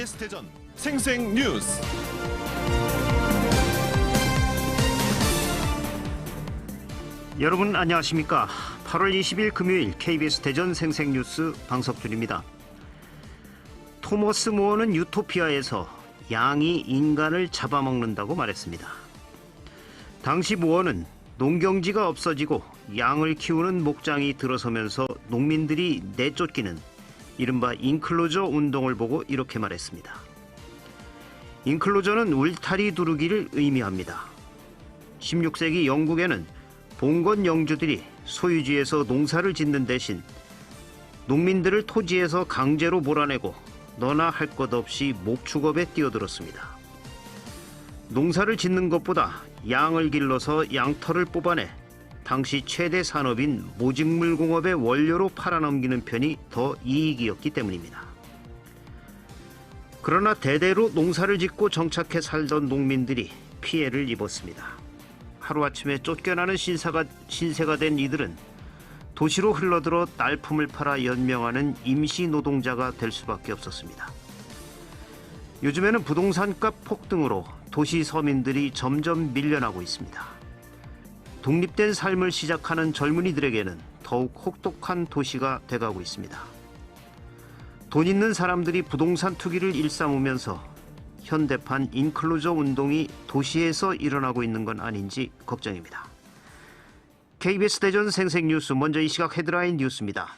KBS 대전 생생 뉴스. 여러분 안녕하십니까? 8월 20일 금요일 KBS 대전 생생 뉴스 방석준입니다. 토머스 모어는 유토피아에서 양이 인간을 잡아먹는다고 말했습니다. 당시 모어는 농경지가 없어지고 양을 키우는 목장이 들어서면서 농민들이 내쫓기는 이른바 인클로저 운동을 보고 이렇게 말했습니다. 인클로저는 울타리 두르기를 의미합니다. 16세기 영국에는 봉건 영주들이 소유지에서 농사를 짓는 대신 농민들을 토지에서 강제로 몰아내고 너나 할 것 없이 목축업에 뛰어들었습니다. 농사를 짓는 것보다 양을 길러서 양털을 뽑아내 당시 최대 산업인 모직물 공업의 원료로 팔아넘기는 편이 더 이익이었기 때문입니다. 그러나 대대로 농사를 짓고 정착해 살던 농민들이 피해를 입었습니다. 하루아침에 쫓겨나는 신사가, 신세가 된 이들은 도시로 흘러들어 딸품을 팔아 연명하는 임시 노동자가 될 수밖에 없었습니다. 요즘에는 부동산값 폭등으로 도시 서민들이 점점 밀려나고 있습니다. 독립된 삶을 시작하는 젊은이들에게는 더욱 혹독한 도시가 돼가고 있습니다. 돈 있는 사람들이 부동산 투기를 일삼으면서 현대판 인클루저 운동이 도시에서 일어나고 있는 건 아닌지 걱정입니다. KBS 대전 생생뉴스 먼저 이 시각 헤드라인 뉴스입니다.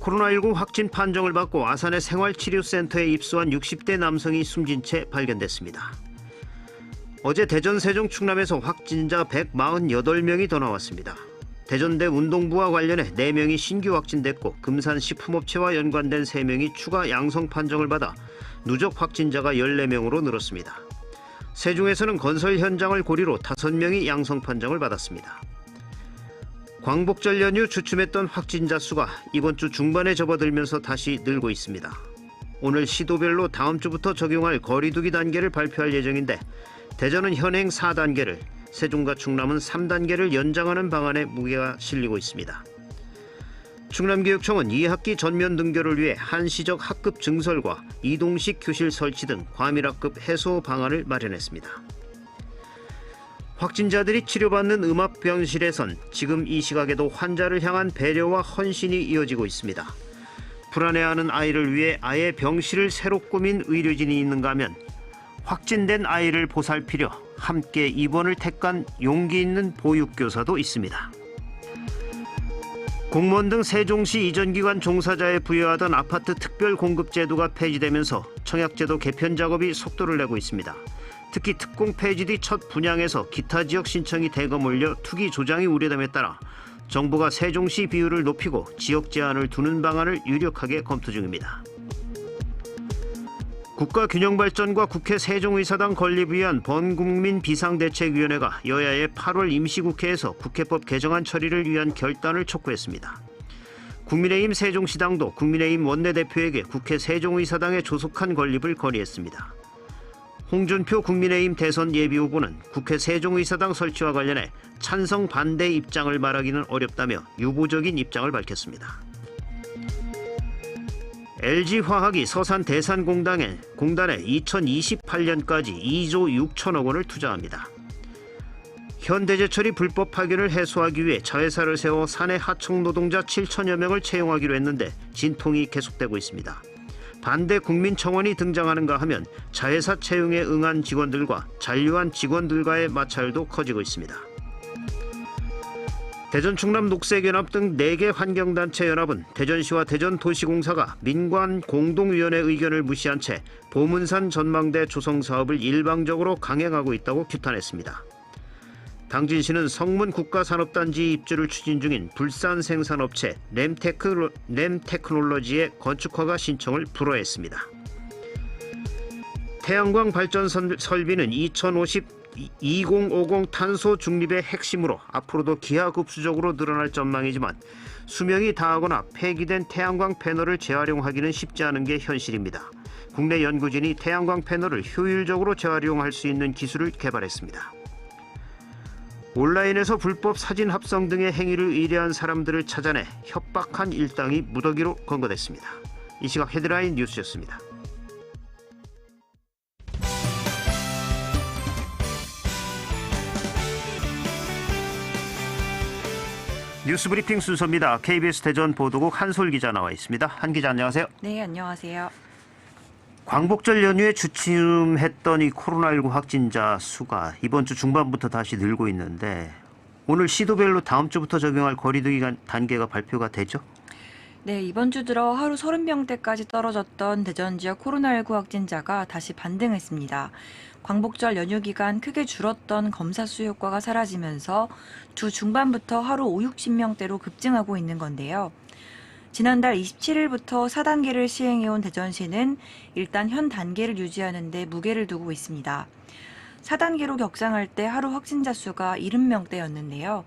코로나19 확진 판정을 받고 아산의 생활치료센터에 입소한 60대 남성이 숨진 채 발견됐습니다. 어제 대전 세종 충남에서 확진자 148명이 더 나왔습니다. 대전대 운동부와 관련해 4명이 신규 확진됐고 금산 식품업체와 연관된 3명이 추가 양성 판정을 받아 누적 확진자가 14명으로 늘었습니다. 세종에서는 건설 현장을 고리로 5명이 양성 판정을 받았습니다. 광복절 연휴 주춤했던 확진자 수가 이번 주 중반에 접어들면서 다시 늘고 있습니다. 오늘 시도별로 다음 주부터 적용할 거리두기 단계를 발표할 예정인데 대전은 현행 4단계를 세종과 충남은 3단계를 연장하는 방안에 무게가 실리고 있습니다. 충남교육청은 2학기 전면 등교를 위해 한시적 학급 증설과 이동식 교실 설치 등 과밀학급 해소 방안을 마련했습니다. 확진자들이 치료받는 음압병실에선 지금 이 시각에도 환자를 향한 배려와 헌신이 이어지고 있습니다. 불안해하는 아이를 위해 아예 병실을 새로 꾸민 의료진이 있는가 하면 확진된 아이를 보살피려 함께 입원을 택한 용기 있는 보육교사도 있습니다. 공무원 등 세종시 이전 기관 종사자에 부여하던 아파트 특별 공급 제도가 폐지되면서 청약제도 개편 작업이 속도를 내고 있습니다. 특히 특공 폐지 뒤 첫 분양에서 기타 지역 신청이 대거 몰려 투기 조장이 우려됨에 따라 정부가 세종시 비율을 높이고 지역 제한을 두는 방안을 유력하게 검토 중입니다. 국가 균형 발전과 국회 세종의사당 건립 위한 번국민 비상대책위원회가 여야의 8월 임시국회에서 국회법 개정안 처리를 위한 결단을 촉구했습니다. 국민의힘 세종시당도 국민의힘 원내대표에게 국회 세종의사당에 조속한 건립을 건의했습니다. 홍준표 국민의힘 대선 예비후보는 국회 세종의사당 설치와 관련해 찬성 반대 입장을 말하기는 어렵다며 유보적인 입장을 밝혔습니다. LG화학이 서산 대산공단에 공단에 2028년까지 2조 6천억 원을 투자합니다. 현대제철이 불법 파견을 해소하기 위해 자회사를 세워 사내 하청 노동자 7천여 명을 채용하기로 했는데 진통이 계속되고 있습니다. 반대 국민청원이 등장하는가 하면 자회사 채용에 응한 직원들과 잔류한 직원들과의 마찰도 커지고 있습니다. 대전 충남 녹색연합 등 4개 환경단체 연합은 대전시와 대전도시공사가 민관 공동위원회 의견을 무시한 채 보문산 전망대 조성 사업을 일방적으로 강행하고 있다고 규탄했습니다. 당진시는 성문 국가산업단지 입주를 추진 중인 불산 생산업체 램테크, 램테크놀로지의 건축허가 신청을 불허했습니다. 태양광 발전 설비는 2050 2050 탄소 중립의 핵심으로 앞으로도 기하급수적으로 늘어날 전망이지만 수명이 다하거나 폐기된 태양광 패널을 재활용하기는 쉽지 않은 게 현실입니다. 국내 연구진이 태양광 패널을 효율적으로 재활용할 수 있는 기술을 개발했습니다. 온라인에서 불법 사진 합성 등의 행위를 의뢰한 사람들을 찾아내 협박한 일당이 무더기로 검거됐습니다. 이 시각 헤드라인 뉴스였습니다. 뉴스 브리핑 순서입니다. KBS 대전 보도국 한솔 기자 나와 있습니다. 한 기자 안녕하세요. 네, 안녕하세요. 광복절 연휴에 주춤했던 이 코로나19 확진자 수가 이번 주 중반부터 다시 늘고 있는데 오늘 시도별로 다음 주부터 적용할 거리두기 간- 단계가 발표가 되죠? 네, 이번 주 들어 하루 30명대까지 떨어졌던 대전 지역 코로나19 확진자가 다시 반등했습니다. 광복절 연휴 기간 크게 줄었던 검사 수 효과가 사라지면서 주 중반부터 하루 5, 60명대로 급증하고 있는 건데요. 지난달 27일부터 4단계를 시행해온 대전시는 일단 현 단계를 유지하는 데 무게를 두고 있습니다. 4단계로 격상할 때 하루 확진자 수가 70명대였는데요.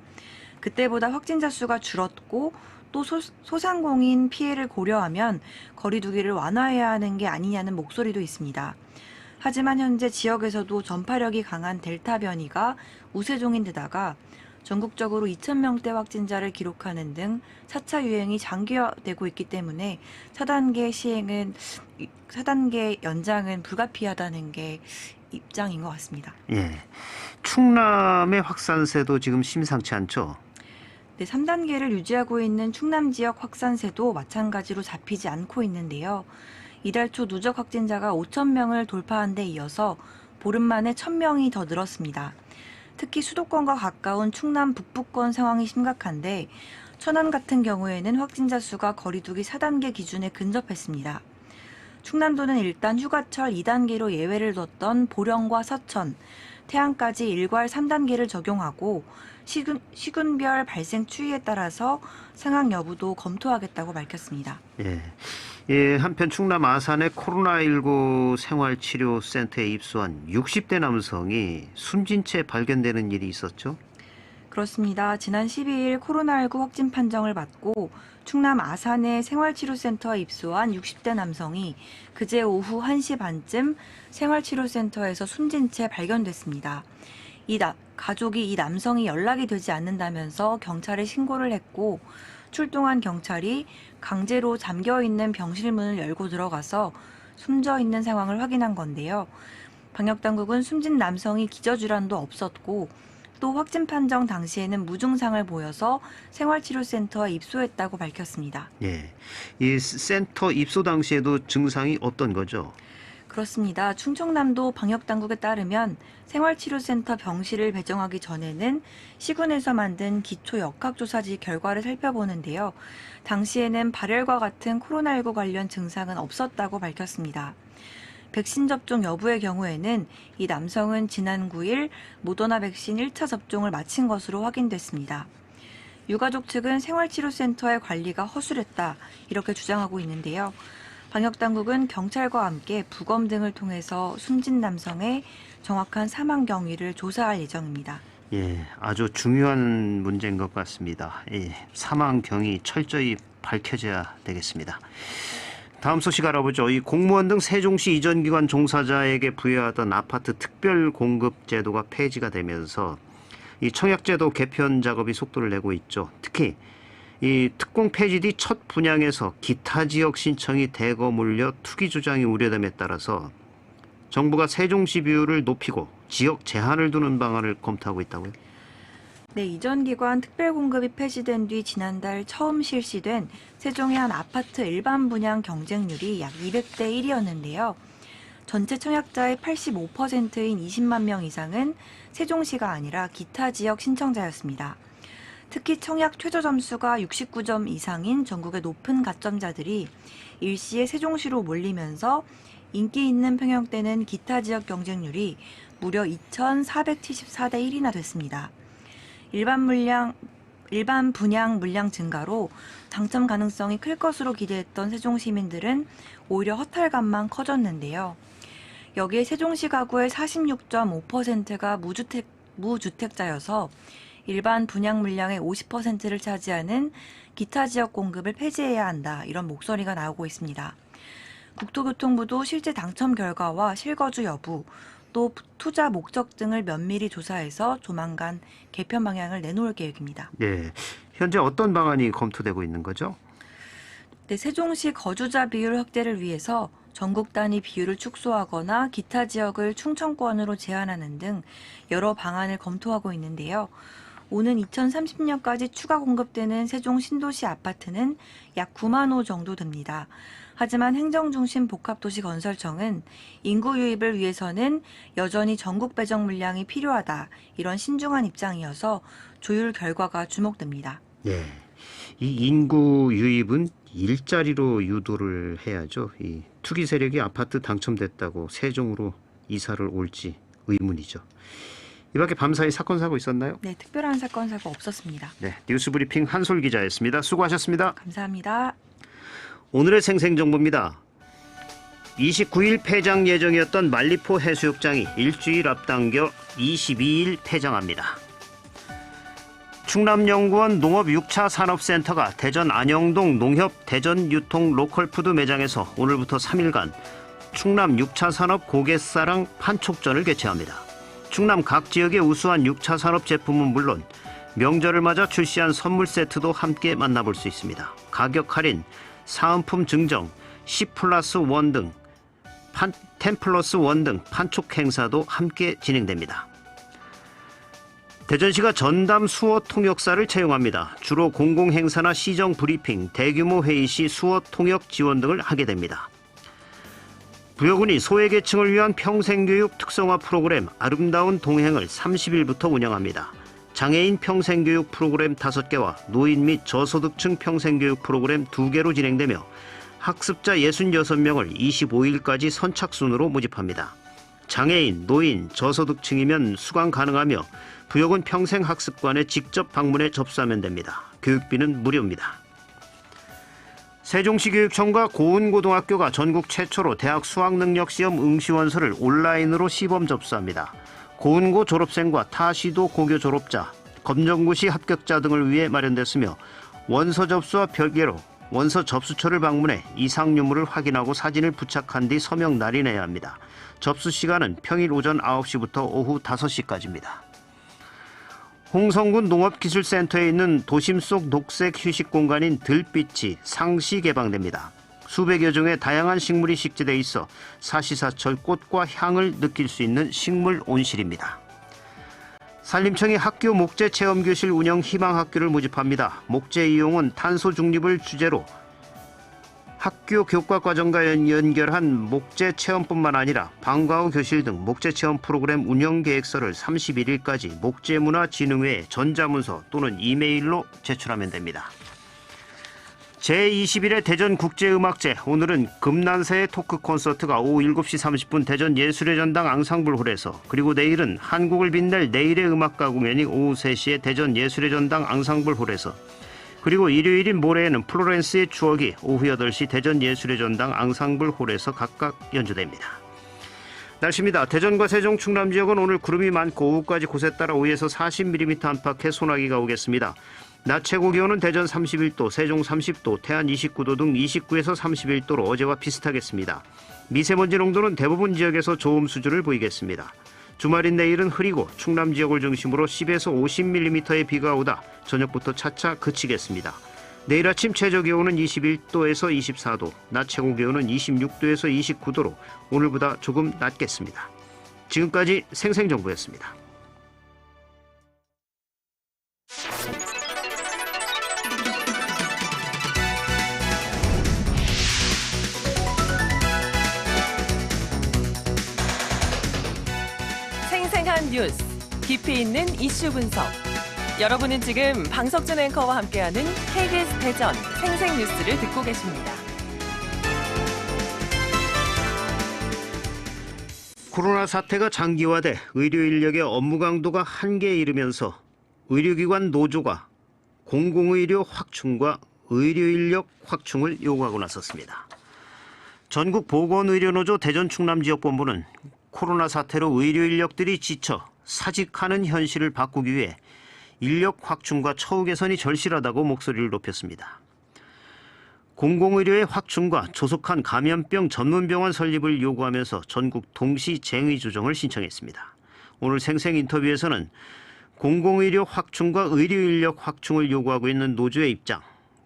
그때보다 확진자 수가 줄었고 또 소, 소상공인 피해를 고려하면 거리두기를 완화해야 하는 게 아니냐는 목소리도 있습니다. 하지만 현재 지역에서도 전파력이 강한 델타 변이가 우세종인 데다가 전국적으로 2,000명대 확진자를 기록하는 등 4차 유행이 장기화되고 있기 때문에 4단계 시행은 4단계 연장은 불가피하다는 게 입장인 것 같습니다. 예. 충남의 확산세도 지금 심상치 않죠? 네, 3단계를 유지하고 있는 충남 지역 확산세도 마찬가지로 잡히지 않고 있는데요. 이달 초 누적 확진자가 5천 명을 돌파한 데 이어서 보름 만에 1,000명이 더 늘었습니다. 특히 수도권과 가까운 충남 북부권 상황이 심각한데 천안 같은 경우에는 확진자 수가 거리두기 4단계 기준에 근접했습니다. 충남도는 일단 휴가철 2단계로 예외를 뒀던 보령과 서천, 태안까지 일괄 3단계를 적용하고 시군, 시군별 발생 추이에 따라서 상황 여부도 검토하겠다고 밝혔습니다. 예. 예, 한편 충남 아산의 코로나19 생활치료센터에 입소한 60대 남성이 숨진 채 발견되는 일이 있었죠? 그렇습니다. 지난 12일 코로나19 확진 판정을 받고 충남 아산의 생활치료센터에 입소한 60대 남성이 그제 오후 1시 반쯤 생활치료센터에서 숨진 채 발견됐습니다. 이 나- 가족이 이 남성이 연락이 되지 않는다면서 경찰에 신고를 했고 출동한 경찰이 강제로 잠겨 있는 병실 문을 열고 들어가서 숨져 있는 상황을 확인한 건데요. 방역 당국은 숨진 남성이 기저질환도 없었고 또 확진 판정 당시에는 무증상을 보여서 생활치료센터에 입소했다고 밝혔습니다. 예. 이 센터 입소 당시에도 증상이 어떤 거죠? 그렇습니다. 충청남도 방역당국에 따르면 생활치료센터 병실을 배정하기 전에는 시군에서 만든 기초 역학조사지 결과를 살펴보는데요. 당시에는 발열과 같은 코로나19 관련 증상은 없었다고 밝혔습니다. 백신 접종 여부의 경우에는 이 남성은 지난 9일 모더나 백신 1차 접종을 마친 것으로 확인됐습니다. 유가족 측은 생활치료센터의 관리가 허술했다 이렇게 주장하고 있는데요. 방역당국은 경찰과 함께 부검 등을 통해서 숨진 남성의 정확한 사망 경위를 조사할 예정입니다. 예, 아주 중요한 문제인 것 같습니다. 예, 사망 경위 철저히 밝혀져야 되겠습니다. 다음 소식 알아보죠. 이 공무원 등 세종시 이전 기관 종사자에게 부여하던 아파트 특별 공급 제도가 폐지가 되면서 이 청약제도 개편 작업이 속도를 내고 있죠. 특히 이 특공 폐지 뒤 첫 분양에서 기타 지역 신청이 대거 몰려 투기 주장이 우려됨에 따라서 정부가 세종시 비율을 높이고 지역 제한을 두는 방안을 검토하고 있다고요. 네, 이전 기관 특별 공급이 폐지된 뒤 지난달 처음 실시된 세종의 한 아파트 일반 분양 경쟁률이 약 200대 1이었는데요. 전체 청약자의 85%인 20만 명 이상은 세종시가 아니라 기타 지역 신청자였습니다. 특히 청약 최저 점수가 69점 이상인 전국의 높은 가점자들이 일시에 세종시로 몰리면서 인기 있는 평형대는 기타 지역 경쟁률이 무려 2,474대 1이나 됐습니다. 일반 물량 일반 분양 물량 증가로 당첨 가능성이 클 것으로 기대했던 세종 시민들은 오히려 허탈감만 커졌는데요. 여기에 세종시 가구의 46.5%가 무주택 무주택자여서 일반 분양 물량의 50%를 차지하는 기타 지역 공급을 폐지해야 한다. 이런 목소리가 나오고 있습니다. 국토교통부도 실제 당첨 결과와 실거주 여부, 또 투자 목적 등을 면밀히 조사해서 조만간 개편 방향을 내놓을 계획입니다. 예. 현재 어떤 방안이 검토되고 있는 거죠? 네, 세종시 거주자 비율 확대를 위해서 전국 단위 비율을 축소하거나 기타 지역을 충청권으로 제한하는 등 여러 방안을 검토하고 있는데요. 오는 2030년까지 추가 공급되는 세종 신도시 아파트는 약 9만 호 정도 됩니다. 하지만 행정중심 복합도시 건설청은 인구 유입을 위해서는 여전히 전국 배정 물량이 필요하다 이런 신중한 입장이어서 조율 결과가 주목됩니다. 예. 이 인구 유입은 일자리로 유도를 해야죠. 이 투기 세력이 아파트 당첨됐다고 세종으로 이사를 올지 의문이죠. 이 밖에 밤사이 사건 사고 있었나요? 네, 특별한 사건 사고 없었습니다. 네, 뉴스 브리핑 한솔 기자였습니다. 수고하셨습니다. 감사합니다. 오늘의 생생정보입니다. 29일 폐장 예정이었던 만리포 해수욕장이 일주일 앞당겨 22일 폐장합니다. 충남연구원 농업 6차 산업센터가 대전 안영동 농협 대전 유통 로컬푸드 매장에서 오늘부터 3일간 충남 6차 산업 고갯사랑 판촉전을 개최합니다. 충남 각 지역의 우수한 6차 산업 제품은 물론 명절을 맞아 출시한 선물 세트도 함께 만나볼 수 있습니다. 가격 할인, 사은품 증정, 10 플러스 1 등, 판, 10 플러스 1 등 판촉 행사도 함께 진행됩니다. 대전시가 전담 수어 통역사를 채용합니다. 주로 공공행사나 시정 브리핑, 대규모 회의 시 수어 통역 지원 등을 하게 됩니다. 부여군이 소외계층을 위한 평생교육 특성화 프로그램 아름다운 동행을 30일부터 운영합니다. 장애인 평생교육 프로그램 5개와 노인 및 저소득층 평생교육 프로그램 2개로 진행되며 학습자 66명을 25일까지 선착순으로 모집합니다. 장애인, 노인, 저소득층이면 수강 가능하며 부여군 평생학습관에 직접 방문해 접수하면 됩니다. 교육비는 무료입니다. 세종시 교육청과 고운고등학교가 전국 최초로 대학 수학능력시험 응시원서를 온라인으로 시범 접수합니다. 고운고 졸업생과 타시도 고교 졸업자, 검정고시 합격자 등을 위해 마련됐으며 원서 접수와 별개로 원서 접수처를 방문해 이상 유무를 확인하고 사진을 부착한 뒤 서명 날인해야 합니다. 접수 시간은 평일 오전 9시부터 오후 5시까지입니다. 홍성군 농업기술센터에 있는 도심 속 녹색 휴식 공간인 들빛이 상시 개방됩니다. 수백여 종의 다양한 식물이 식재돼 있어 사시사철 꽃과 향을 느낄 수 있는 식물 온실입니다. 산림청이 학교 목재 체험 교실 운영 희망 학교를 모집합니다. 목재 이용은 탄소 중립을 주제로 학교 교과 과정과 연- 연결한 목재 체험뿐만 아니라 방과 후 교실 등 목재 체험 프로그램 운영 계획서를 31일까지 목재문화진흥회 전자문서 또는 이메일로 제출하면 됩니다. 제21회 대전국제음악제 오늘은 금난새의 토크 콘서트가 오후 7시 30분 대전 예술의 전당 앙상블홀에서 그리고 내일은 한국을 빛낼 내일의 음악 가 공연이 오후 3시에 대전 예술의 전당 앙상블홀에서 그리고 일요일인 모레에는 플로렌스의 추억이 오후 8시 대전 예술의 전당 앙상블 홀에서 각각 연주됩니다. 날씨입니다. 대전과 세종 충남 지역은 오늘 구름이 많고 오후까지 곳에 따라 5에서 40mm 안팎의 소나기가 오겠습니다. 낮 최고 기온은 대전 31도, 세종 30도, 태안 29도 등 29에서 31도로 어제와 비슷하겠습니다. 미세먼지 농도는 대부분 지역에서 좋음 수준을 보이겠습니다. 주말인 내일은 흐리고 충남 지역을 중심으로 10에서 50mm의 비가 오다 저녁부터 차차 그치겠습니다. 내일 아침 최저 기온은 21도에서 24도, 낮 최고 기온은 26도에서 29도로 오늘보다 조금 낮겠습니다. 지금까지 생생정보였습니다. 뉴스, 깊이 있는 이슈 분석. 여러분은 지금 방석준 앵커와 함께하는 KBS 대전 생생 뉴스를 듣고 계십니다. 코로나 사태가 장기화돼 의료 인력의 업무 강도가 한계에 이르면서 의료기관 노조가 공공의료 확충과 의료 인력 확충을 요구하고 나섰습니다. 전국 보건의료노조 대전 충남 지역본부는 코로나 사태로 의료 인력들이 지쳐 사직하는 현실을 바꾸기 위해 인력 확충과 처우 개선이 절실하다고 목소리를 높였습니다. 공공의료의 확충과 조속한 감염병 전문병원 설립을 요구하면서 전국 동시 쟁의 조정을 신청했습니다. 오늘 생생 인터뷰에서는 공공의료 확충과 의료 인력 확충을 요구하고 있는 노조의 입장,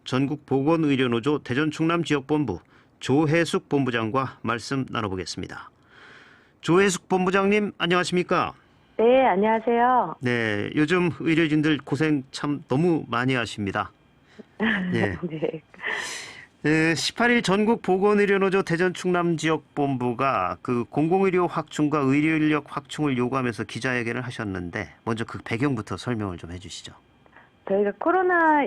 전국 보건의료노조 대전 충남 지역본부 조혜숙 본부장과 말씀 나눠보겠습니다. 조혜숙 본부장님 안녕하십니까? 네, 안녕하세요. 네, 요즘 의료진들 고생 참 너무 많이 하십니다. 네. 네. 네, 18일 전국 보건의료노조 대전 충남 지역 본부가 그 공공의료 확충과 의료 인력 확충을 요구하면서 기자회견을 하셨는데 먼저 그 배경부터 설명을 좀 해주시죠. 저희가 코로나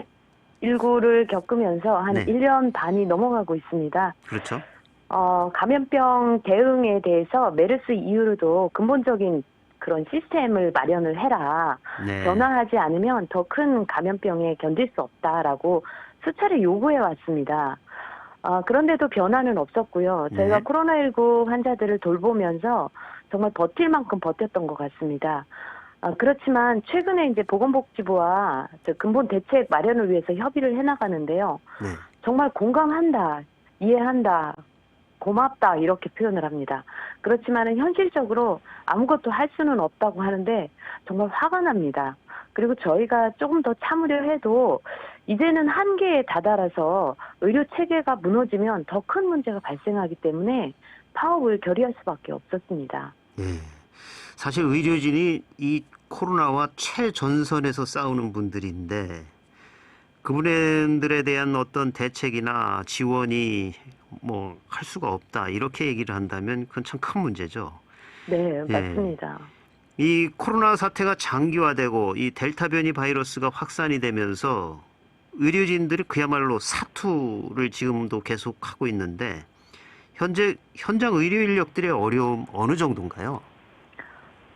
19를 겪으면서 한 네. 1년 반이 넘어가고 있습니다. 그렇죠? 어, 감염병 대응에 대해서 메르스 이후로도 근본적인 그런 시스템을 마련을 해라. 네. 변화하지 않으면 더 큰 감염병에 견딜 수 없다라고 수차례 요구해 왔습니다. 아, 그런데도 변화는 없었고요. 저희가 네. 코로나19 환자들을 돌보면서 정말 버틸 만큼 버텼던 것 같습니다. 아, 그렇지만 최근에 이제 보건복지부와 저 근본 대책 마련을 위해서 협의를 해나가는데요. 네. 정말 공감한다, 이해한다, 고맙다 이렇게 표현을 합니다. 그렇지만은 현실적으로 아무것도 할 수는 없다고 하는데 정말 화가 납니다. 그리고 저희가 조금 더 참으려 해도 이제는 한계에 다다라서 의료 체계가 무너지면 더 큰 문제가 발생하기 때문에 파업을 결의할 수밖에 없었습니다. 예. 사실 의료진이 이 코로나와 최전선에서 싸우는 분들인데 그분들에 대한 어떤 대책이나 지원이 뭐 할 수가 없다 이렇게 얘기를 한다면 그건 참 큰 문제죠. 네, 예. 맞습니다. 이 코로나 사태가 장기화되고 이 델타 변이 바이러스가 확산이 되면서 의료진들이 그야말로 사투를 지금도 계속 하고 있는데 현재 현장 의료 인력들의 어려움 어느 정도인가요?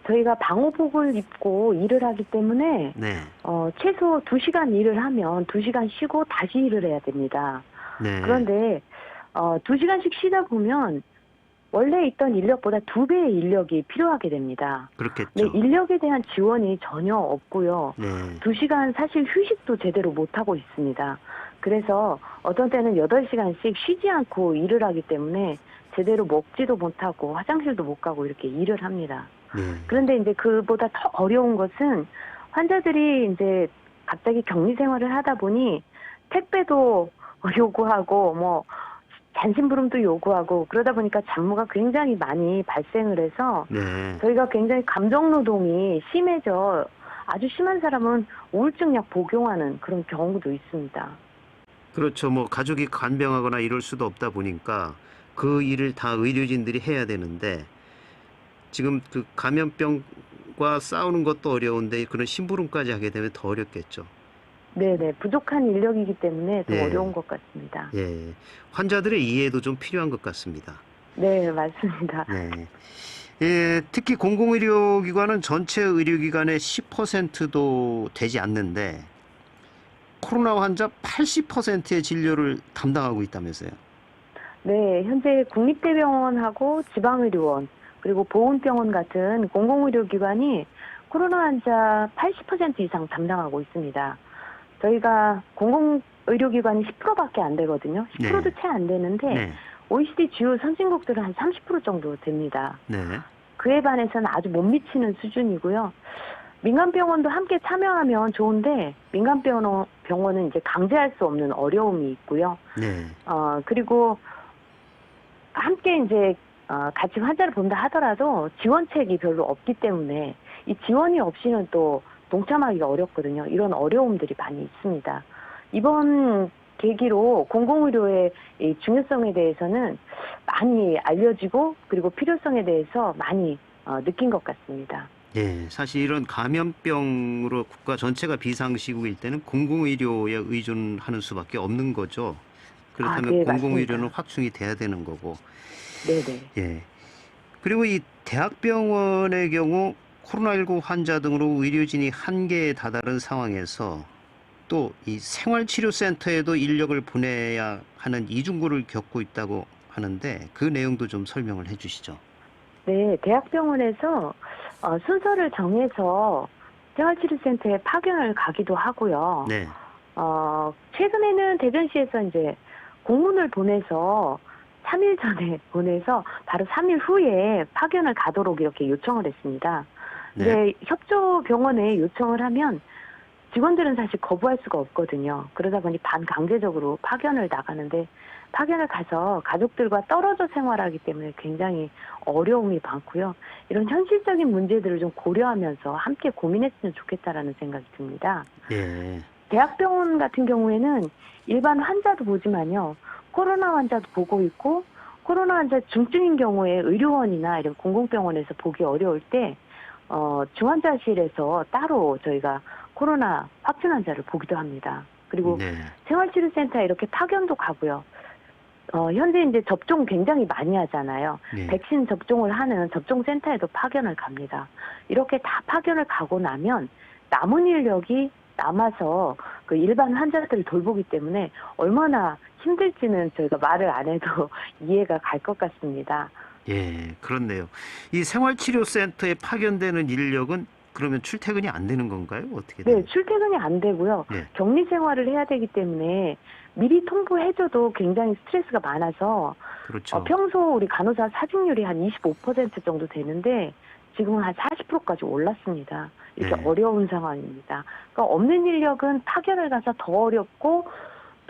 저희가 방호복을 입고 일을 하기 때문에 네. 어, 최소 2시간 일을 하면 2시간 쉬고 다시 일을 해야 됩니다. 네. 그런데 어, 2시간씩 쉬다 보면 원래 있던 인력보다 두 배의 인력이 필요하게 됩니다. 그렇겠죠. 네, 인력에 대한 지원이 전혀 없고요. 네. 2시간 사실 휴식도 제대로 못 하고 있습니다. 그래서 어떤 때는 8시간씩 쉬지 않고 일을 하기 때문에 제대로 먹지도 못하고 화장실도 못 가고 이렇게 일을 합니다. 네. 그런데 이제 그보다 더 어려운 것은 환자들이 이제 갑자기 격리 생활을 하다 보니 택배도 요구하고 뭐 잔심부름도 요구하고 그러다 보니까 잡무가 굉장히 많이 발생을 해서 네. 저희가 굉장히 감정 노동이 심해져 아주 심한 사람은 우울증 약 복용하는 그런 경우도 있습니다. 그렇죠. 뭐 가족이 간병하거나 이럴 수도 없다 보니까 그 일을 다 의료진들이 해야 되는데 지금 그 감염병과 싸우는 것도 어려운데 그런 심부름까지 하게 되면 더 어렵겠죠. 네네 부족한 인력이기 때문에 더 네. 어려운 것 같습니다. 예. 환자들의 이해도 좀 필요한 것 같습니다. 네 맞습니다. 네. 예, 특히 공공의료기관은 전체 의료기관의 10%도 되지 않는데 코로나 환자 80%의 진료를 담당하고 있다면서요. 네, 현재 국립대병원하고 지방의료원 그리고 보훈병원 같은 공공의료기관이 코로나 환자 80% 이상 담당하고 있습니다. 저희가 공공 의료기관이 10%밖에 안 되거든요. 10%도 네. 채안 되는데 네. OECD 주요 선진국들은 한 30% 정도 됩니다. 네. 그에 반해서는 아주 못 미치는 수준이고요. 민간병원도 함께 참여하면 좋은데 민간병원 병원은 이제 강제할 수 없는 어려움이 있고요. 네. 어, 그리고 함께 이제 어, 같이 환자를 본다 하더라도 지원책이 별로 없기 때문에 이 지원이 없이는 또 동참하기가 어렵거든요. 이런 어려움들이 많이 있습니다. 이번 계기로 공공의료의 이 중요성에 대해서는 많이 알려지고 그리고 필요성에 대해서 많이 어, 느낀 것 같습니다. 예, 사실 이런 감염병으로 국가 전체가 비상시국일 때는 공공의료에 의존하는 수밖에 없는 거죠. 그렇다면 아, 네, 공공의료는 맞습니다. 확충이 돼야 되는 거고. 네네. 예. 그리고 이 대학병원의 경우 코로나19 환자 등으로 의료진이 한계에 다다른 상황에서 또 이 생활치료센터에도 인력을 보내야 하는 이중고를 겪고 있다고 하는데 그 내용도 좀 설명을 해 주시죠. 네, 대학병원에서 어, 순서를 정해서 생활치료센터에 파견을 가기도 하고요. 네. 어, 최근에는 대전시에서 이제 공문을 보내서 3일 전에 보내서 바로 3일 후에 파견을 가도록 이렇게 요청을 했습니다. 네. 협조 병원에 요청을 하면 직원들은 사실 거부할 수가 없거든요. 그러다 보니 반강제적으로 파견을 나가는데 파견을 가서 가족들과 떨어져 생활하기 때문에 굉장히 어려움이 많고요. 이런 현실적인 문제들을 좀 고려하면서 함께 고민했으면 좋겠다라는 생각이 듭니다. 예. 대학병원 같은 경우에는 일반 환자도 보지만요. 코로나 환자도 보고 있고 코로나 환자 중증인 경우에 의료원이나 이런 공공병원에서 보기 어려울 때 어, 중환자실에서 따로 저희가 코로나 확진 환자를 보기도 합니다. 그리고 네. 생활치료센터에 이렇게 파견도 가고요. 어, 현재 이제 접종 굉장히 많이 하잖아요. 네. 백신 접종을 하는 접종센터에도 파견을 갑니다. 이렇게 다 파견을 가고 나면 남은 인력이 남아서 그 일반 환자들을 돌보기 때문에 얼마나 힘들지는 저희가 말을 안 해도 이해가 갈 것 같습니다. 예, 그렇네요. 이 생활치료센터에 파견되는 인력은 그러면 출퇴근이 안 되는 건가요? 어떻게 네, 돼요? 출퇴근이 안 되고요. 네. 격리 생활을 해야 되기 때문에 미리 통보해줘도 굉장히 스트레스가 많아서 그렇죠. 어, 평소 우리 간호사 사직률이 한 25% 정도 되는데 지금은 한 40%까지 올랐습니다. 이렇게 네. 어려운 상황입니다. 그러니까 없는 인력은 파견을 가서 더 어렵고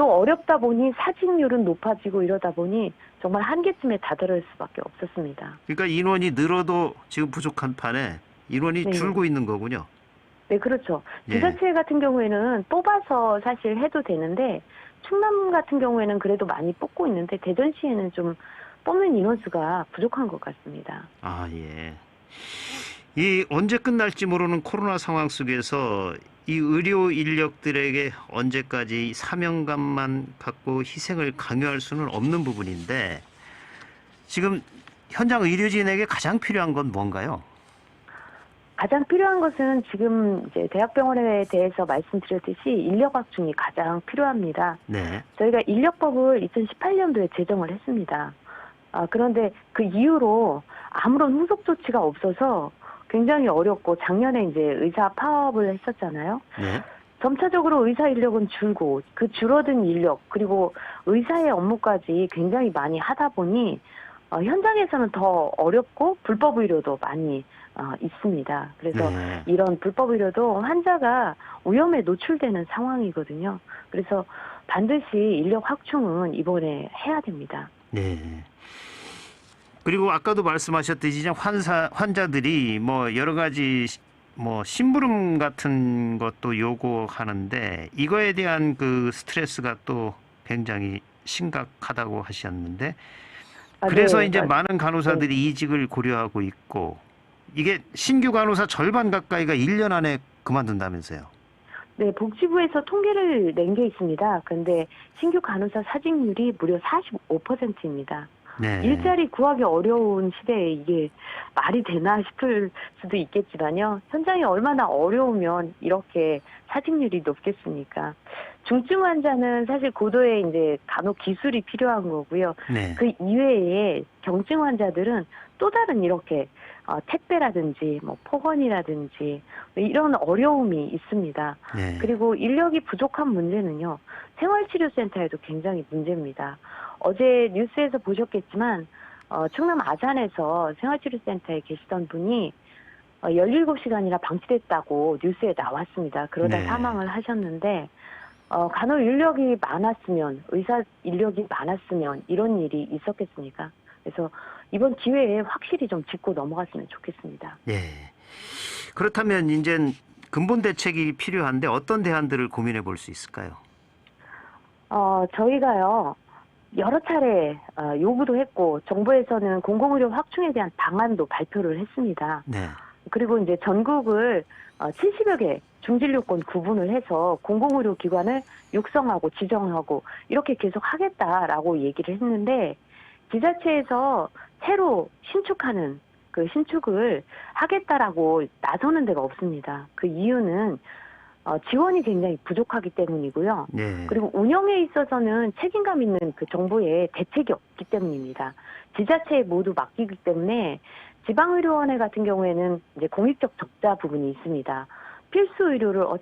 또 어렵다 보니 사직률은 높아지고 이러다 보니 정말 한계쯤에 다다를 수밖에 없었습니다. 그러니까 인원이 늘어도 지금 부족한 판에 인원이 네. 줄고 있는 거군요. 네, 그렇죠. 예. 지자체 같은 경우에는 뽑아서 사실 해도 되는데 충남 같은 경우에는 그래도 많이 뽑고 있는데 대전시에는 좀 뽑는 인원수가 부족한 것 같습니다. 아, 예. 이 언제 끝날지 모르는 코로나 상황 속에서 이 의료 인력들에게 언제까지 사명감만 갖고 희생을 강요할 수는 없는 부분인데 지금 현장 의료진에게 가장 필요한 건 뭔가요? 가장 필요한 것은 지금 이제 대학병원에 대해서 말씀드렸듯이 인력 확충이 가장 필요합니다. 네. 저희가 인력법을 2018년도에 제정을 했습니다. 아, 그런데 그 이후로 아무런 후속 조치가 없어서 굉장히 어렵고 작년에 이제 의사 파업을 했었잖아요. 네. 점차적으로 의사 인력은 줄고 그 줄어든 인력 그리고 의사의 업무까지 굉장히 많이 하다 보니 어, 현장에서는 더 어렵고 불법 의료도 많이 어, 있습니다. 그래서 네. 이런 불법 의료도 환자가 위험에 노출되는 상황이거든요. 그래서 반드시 인력 확충은 이번에 해야 됩니다. 네. 그리고 아까도 말씀하셨듯이 환사 환자들이 뭐 여러 가지 시- 뭐 심부름 같은 것도 요구하는데 이거에 대한 그 스트레스가 또 굉장히 심각하다고 하셨는데 아, 그래서 네, 이제 아, 많은 간호사들이 이직을 고려하고 있고 이게 신규 간호사 절반 가까이가 1년 안에 그만둔다면서요. 네, 복지부에서 통계를 낸 게 있습니다. 그런데 신규 간호사 사직률이 무려 45%입니다. 네. 일자리 구하기 어려운 시대에 이게 말이 되나 싶을 수도 있겠지만요. 현장이 얼마나 어려우면 이렇게 사직률이 높겠습니까? 중증 환자는 사실 고도의 이제 간호 기술이 필요한 거고요. 네. 그 이외에 경증 환자들은 또 다른 이렇게 어, 택배라든지 뭐 폭언이라든지 이런 어려움이 있습니다. 네. 그리고 인력이 부족한 문제는요. 생활치료센터에도 굉장히 문제입니다. 어제 뉴스에서 보셨겠지만 어, 충남 아산에서 생활치료센터에 계시던 분이 어, 17시간이나 방치됐다고 뉴스에 나왔습니다. 그러다 네. 사망을 하셨는데 어, 간호 인력이 많았으면 의사 인력이 많았으면 이런 일이 있었겠습니까? 그래서 이번 기회에 확실히 좀 짚고 넘어갔으면 좋겠습니다. 예. 그렇다면 이제 근본 대책이 필요한데 어떤 대안들을 고민해 볼 수 있을까요? 어, 저희가요, 여러 차례 어, 요구도 했고, 정부에서는 공공의료 확충에 대한 방안도 발표를 했습니다. 네. 그리고 이제 전국을 어, 70여 개 중진료권 구분을 해서 공공의료 기관을 육성하고 지정하고 이렇게 계속 하겠다라고 얘기를 했는데, 지자체에서 새로 신축하는 그 신축을 하겠다라고 나서는 데가 없습니다. 그 이유는 어, 지원이 굉장히 부족하기 때문이고요. 네. 그리고 운영에 있어서는 책임감 있는 그 정부의 대책이 없기 때문입니다. 지자체에 모두 맡기기 때문에 지방의료원회 같은 경우에는 이제 공익적 적자 부분이 있습니다. 필수 의료를 어,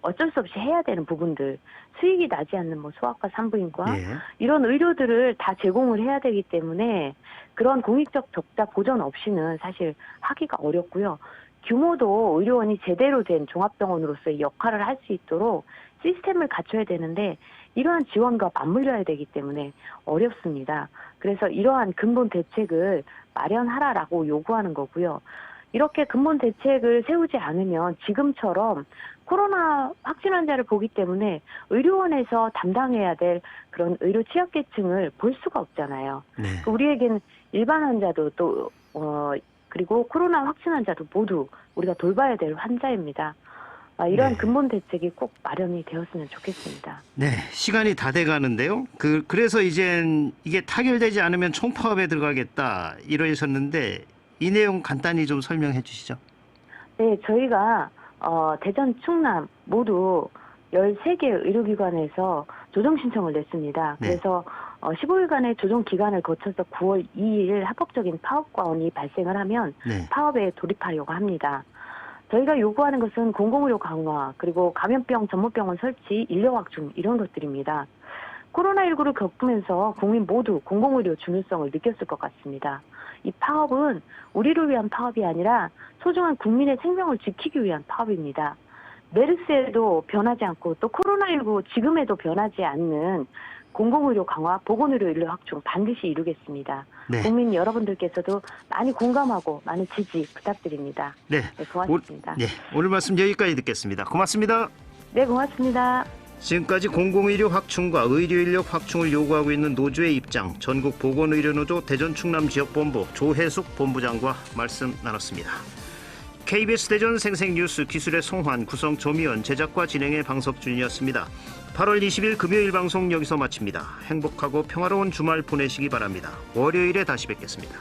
어쩔 수 없이 해야 되는 부분들, 수익이 나지 않는 뭐 소아과 산부인과 예. 이런 의료들을 다 제공을 해야 되기 때문에 그런 공익적 적자 보전 없이는 사실 하기가 어렵고요. 규모도 의료원이 제대로 된 종합병원으로서의 역할을 할 수 있도록 시스템을 갖춰야 되는데 이러한 지원과 맞물려야 되기 때문에 어렵습니다. 그래서 이러한 근본 대책을 마련하라라고 요구하는 거고요. 이렇게 근본 대책을 세우지 않으면 지금처럼 코로나 확진 환자를 보기 때문에 의료원에서 담당해야 될 그런 의료 취약계층을 볼 수가 없잖아요. 네. 우리에겐 일반 환자도 또, 어, 그리고 코로나 확진 환자도 모두 우리가 돌봐야 될 환자입니다. 아, 이러한 네. 근본 대책이 꼭 마련이 되었으면 좋겠습니다. 네, 시간이 다 돼가는데요. 그 그래서 이젠 이게 타결되지 않으면 총파업에 들어가겠다 이러셨는데 이 내용 간단히 좀 설명해 주시죠. 네, 저희가 어, 대전, 충남 모두 13개 의료기관에서 조정 신청을 냈습니다. 네. 그래서 어, 15일간의 조정 기간을 거쳐서 9월 2일 합법적인 파업권이 발생을 하면 네, 파업에 돌입하려고 합니다. 저희가 요구하는 것은 공공의료 강화, 그리고 감염병 전문병원 설치, 인력 확충 이런 것들입니다. 코로나19를 겪으면서 국민 모두 공공의료 중요성을 느꼈을 것 같습니다. 이 파업은 우리를 위한 파업이 아니라 소중한 국민의 생명을 지키기 위한 파업입니다. 메르스에도 변하지 않고 또 코로나19 지금에도 변하지 않는 공공의료 강화, 보건의료 인력 확충 반드시 이루겠습니다. 네, 국민 여러분들께서도 많이 공감하고 많은 지지 부탁드립니다. 네, 네, 고맙습니다. 네. 오늘 말씀 여기까지 듣겠습니다. 고맙습니다. 네, 고맙습니다. 지금까지 공공의료 확충과 의료인력 확충을 요구하고 있는 노조의 입장, 전국 보건의료노조 대전 충남 지역본부 조혜숙 본부장과 말씀 나눴습니다. KBS 대전 생생뉴스 기술의 송환, 구성 조미연, 제작과 진행의 방석준이었습니다. 8월 20일 금요일 방송 여기서 마칩니다. 행복하고 평화로운 주말 보내시기 바랍니다. 월요일에 다시 뵙겠습니다.